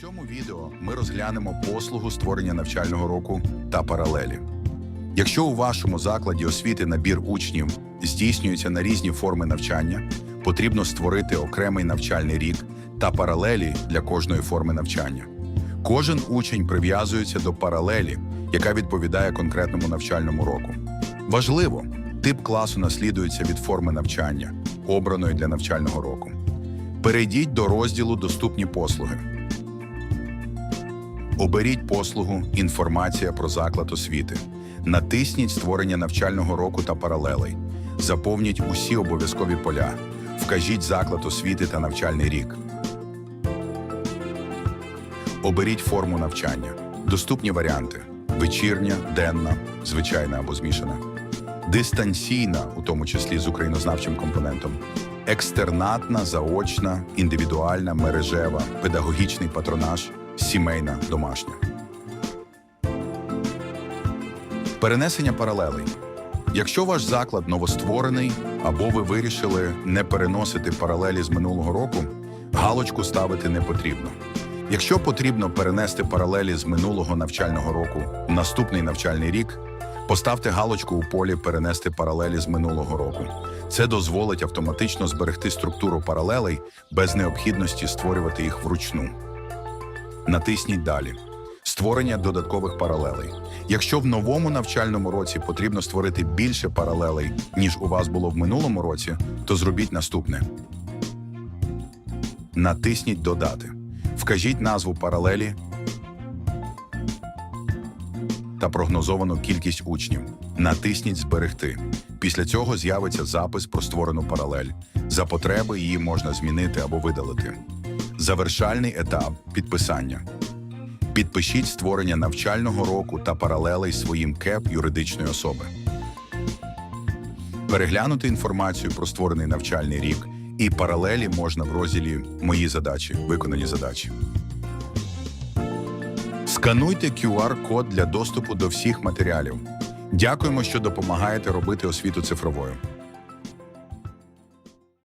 цьому відео ми розглянемо послугу створення навчального року та паралелі. Якщо у вашому закладі освіти набір учнів здійснюється на різні форми навчання, потрібно створити окремий навчальний рік та паралелі для кожної форми навчання. Кожен учень прив'язується до паралелі, яка відповідає конкретному навчальному року. Важливо, тип класу наслідується від форми навчання, обраної для навчального року. Перейдіть до розділу Доступні послуги. Оберіть послугу Інформація про заклад освіти. Натисніть Створення навчального року та паралелей. Заповніть усі обов'язкові поля. Вкажіть заклад освіти та навчальний рік. Оберіть форму навчання. Доступні варіанти: вечірня, денна, звичайна або змішана, дистанційна, у тому числі з українознавчим компонентом, екстернатна, заочна, індивідуальна, мережева, педагогічний патронаж, сімейна, домашня. Перенесення паралелей. Якщо ваш заклад новостворений або ви вирішили не переносити паралелі з минулого року, галочку ставити не потрібно. Якщо потрібно перенести паралелі з минулого навчального року в наступний навчальний рік, поставте галочку у полі Перенести паралелі з минулого року. Це дозволить автоматично зберегти структуру паралелей без необхідності створювати їх вручну. Натисніть далі. Створення додаткових паралелей. Якщо в новому навчальному році потрібно створити більше паралелей, ніж у вас було в минулому році, то зробіть наступне. Натисніть Додати. Вкажіть назву паралелі та прогнозовану кількість учнів. Натисніть Зберегти. Після цього з'явиться запис про створену паралель. За потреби її можна змінити або видалити. Завершальний етап підписання. Підпишіть створення навчального року та паралелей своїм КЕП юридичної особи. Переглянути інформацію про створений навчальний рік і паралелі можна в розділі Мої задачі, виконані задачі. Скануйте QR-код для доступу до всіх матеріалів. Дякуємо, що допомагаєте робити освіту цифровою.